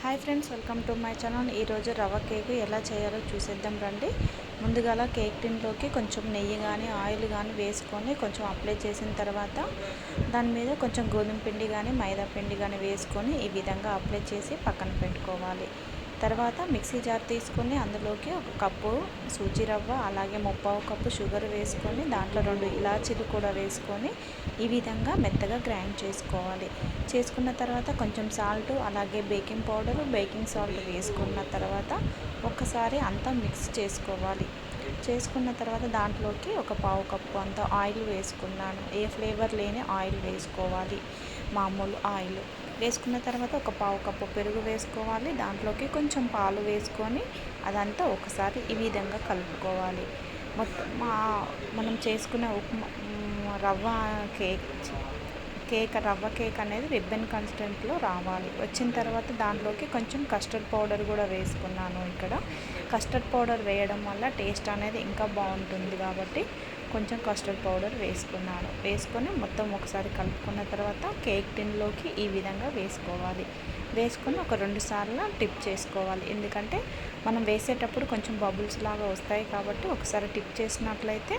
Hi friends welcome to my channel. ఈరోజు రవ్వ cake ఎలా చేయాలో చూసేద్దాం రండి. ముందుగా కేక్ టిన్లోకి కొంచెం నెయ్యి కానీ ఆయిల్ కానీ వేసుకొని కొంచెం అప్లై చేసిన తర్వాత దాని మీద కొంచెం గోధుమ పిండి కానీ మైదా పిండి కానీ వేసుకొని ఈ విధంగా అప్లై చేసి పక్కన పెట్టుకోవాలి. తర్వాత మిక్సీ జార్ తీసుకొని అందులోకి ఒక కప్పు సూజీ రవ్వ అలాగే ముప్పావు కప్పు షుగర్ వేసుకొని దాంట్లో రెండు ఇలాచీలు కూడా వేసుకొని ఈ విధంగా మెత్తగా గ్రైండ్ చేసుకోవాలి. చేసుకున్న తర్వాత కొంచెం సాల్ట్ అలాగే బేకింగ్ పౌడర్ బేకింగ్ సాల్ట్ వేసుకున్న తర్వాత ఒక్కసారి అంతా మిక్స్ చేసుకోవాలి. చేసుకున్న తర్వాత దాంట్లోకి ఒక పావు కప్పు అంత ఆయిల్ వేసుకున్నాను. ఏ ఫ్లేవర్ లేని ఆయిల్ వేసుకోవాలి. మామూలు ఆయిల్. వేసుకున్న తర్వాత ఒక పావు కప్పు పెరుగు వేసుకోవాలి. దాంట్లోకి కొంచెం పాలు వేసుకొని అదంతా ఒకసారి ఈ విధంగా కలుపుకోవాలి. మొత్తం మనం చేసుకునే ఉప్మా రవ్వ కేక్ కేక్ రవ్వ కేక్ అనేది రిబ్బన్ కన్స్టెంట్లో రావాలి. వచ్చిన తర్వాత దాంట్లోకి కొంచెం కస్టర్డ్ పౌడర్ కూడా వేసుకున్నాను ఇక్కడ. కస్టర్డ్ పౌడర్ వేయడం వల్ల టేస్ట్ అనేది ఇంకా బాగుంటుంది కాబట్టి కొంచెం కస్టర్డ్ పౌడర్ వేసుకున్నాను. వేసుకొని మొత్తం ఒకసారి కలుపుకున్న తర్వాత కేక్ టిన్లోకి ఈ విధంగా వేసుకోవాలి. వేసుకొని ఒక రెండు సార్లు టిప్ చేసుకోవాలి. ఎందుకంటే మనం వేసేటప్పుడు కొంచెం బబుల్స్ లాగా వస్తాయి కాబట్టి ఒకసారి టిప్ చేసినట్లయితే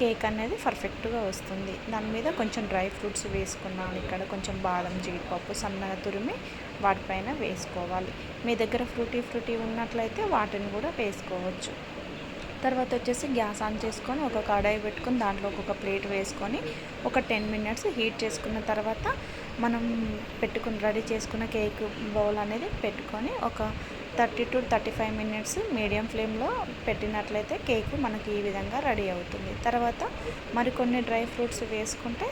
కేక్ అనేది పర్ఫెక్ట్గా వస్తుంది. దాని మీద కొంచెం డ్రై ఫ్రూట్స్ వేసుకున్నాను ఇక్కడ. కొంచెం బాదం జీడిపప్పు సన్నగా తురిమి వాటిపైన వేసుకోవాలి. మీ దగ్గర ఫ్రూటీ ఫ్రూటీ ఉన్నట్లయితే వాటిని కూడా వేసుకోవచ్చు. తర్వాత వచ్చేసి గ్యాస్ ఆన్ చేసుకొని ఒక కడాయి పెట్టుకొని దాంట్లో ఒక ప్లేట్ వేసుకొని ఒక టెన్ మినిట్స్ హీట్ చేసుకున్న తర్వాత మనం పెట్టుకుని రెడీ చేసుకున్న కేక్ బౌల్ అనేది పెట్టుకొని ఒక thirty to thirty five minutes medium ఫ్లేమ్లో పెట్టినట్లయితే కేక్ మనకి ఈ విధంగా రెడీ అవుతుంది. తర్వాత మరికొన్ని డ్రై ఫ్రూట్స్ వేసుకుంటే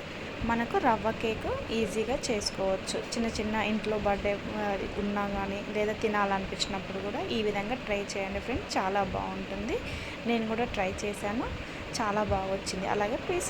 మనకు రవ్వ కేక్ ఈజీగా చేసుకోవచ్చు. చిన్న చిన్న ఇంట్లో బర్త్డే ఉన్నా కానీ లేదా తినాలనిపించినప్పుడు కూడా ఈ విధంగా ట్రై చేయండి ఫ్రెండ్స్. చాలా బాగుంటుంది. నేను కూడా ట్రై చేశాను. చాలా బాగా వచ్చింది. అలాగే ప్లీజ్